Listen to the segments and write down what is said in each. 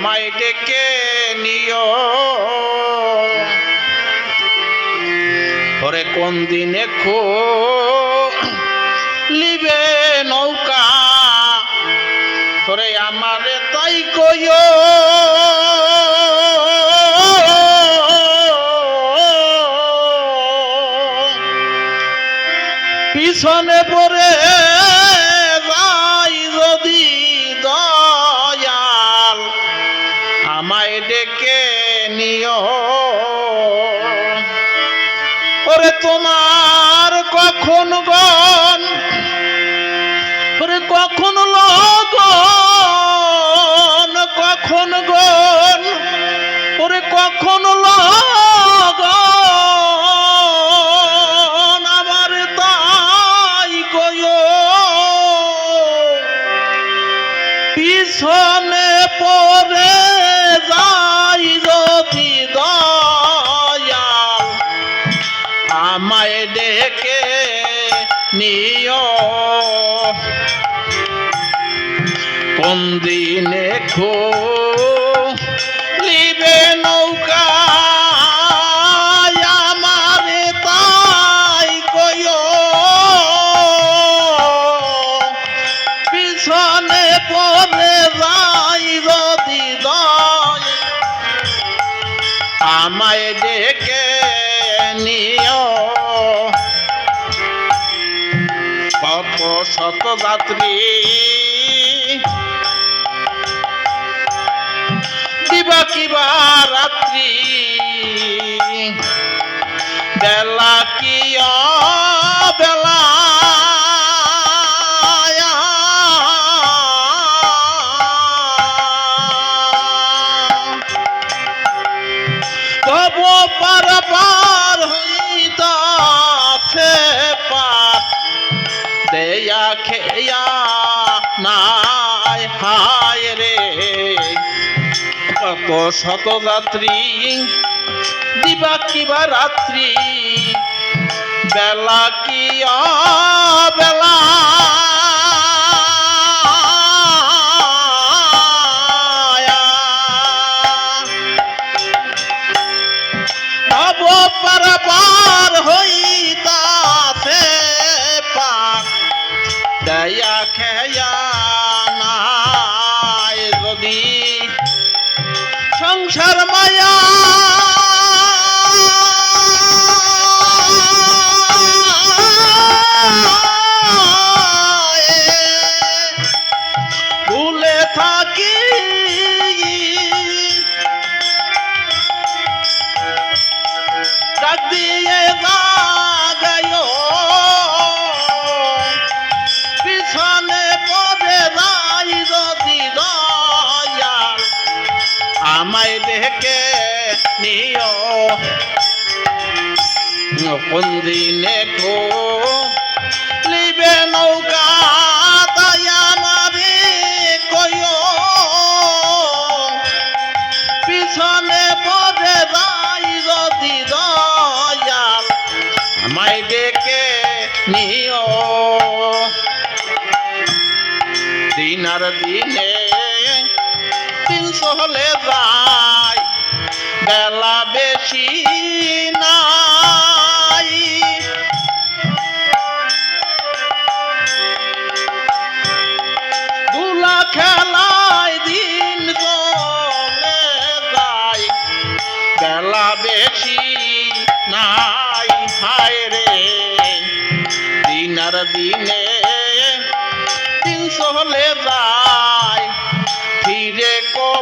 আমায় ডেকে নিও। ওরে কোন দিনে খো লিবে নৌকা? তোরে আমারে তাই কইও। পিছনে পড়ে গন কখন লগন কখন গন ওরে কখন লগন আমার তাই কয়ো? পিছনে পড়ে নিও কোন দিনে খো নৌকা? আমারে তাই কয়ো পিছনে পড়ে যাই যদি দয়। আমায় ডেকে নিও শত যাত্রী। দিবা কিবা রাত্রি। বেলা কি নাই হায় রে। কত শত রাত্রি দিবা কিবা রাত্রি বেলা কি বেলা? দয়া দেখে নিও। কোন দিনে খো লিবে নৌকা তাই আমারে কয়ো পিছনে পড়ে যাই যদি দয়াল, আমায় ডেকে নিও। দিন দিনে হলে যায় বেলা বেশি নাই। দুলা খেলায় দিন চলে যায় বেলা বেশি নাই। হায় রে দিন আর দিনে তিনশো হলে যায়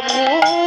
move.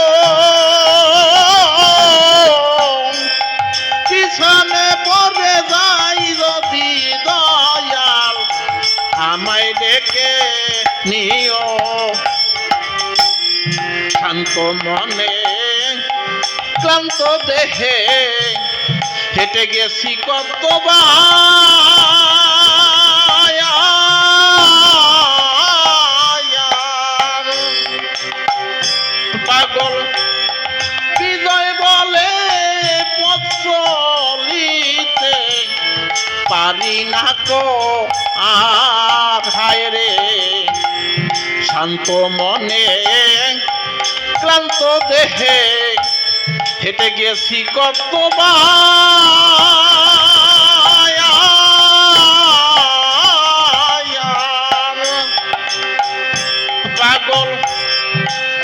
নিও। শান্ত মনে ক্লান্ত দেহে হেঁটে গেছি কতবার। পারি না কো। আর হায় রে। শান্ত মনে ক্লান্ত দেহে হেঁটে গেছি কতবার। পাগল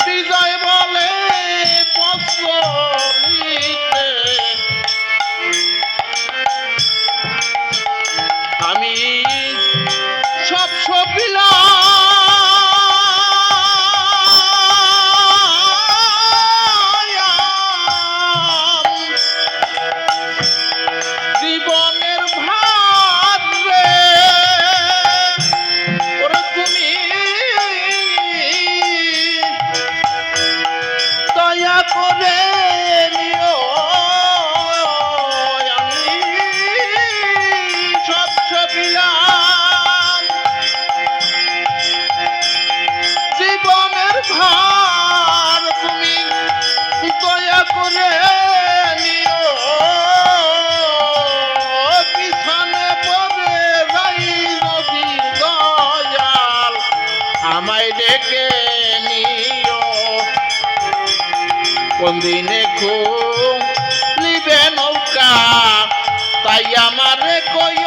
বিজয় বলে আমি আমায় ডেকে নিও। কোন দিনে নিবে নৌকা তাই আমারে কয়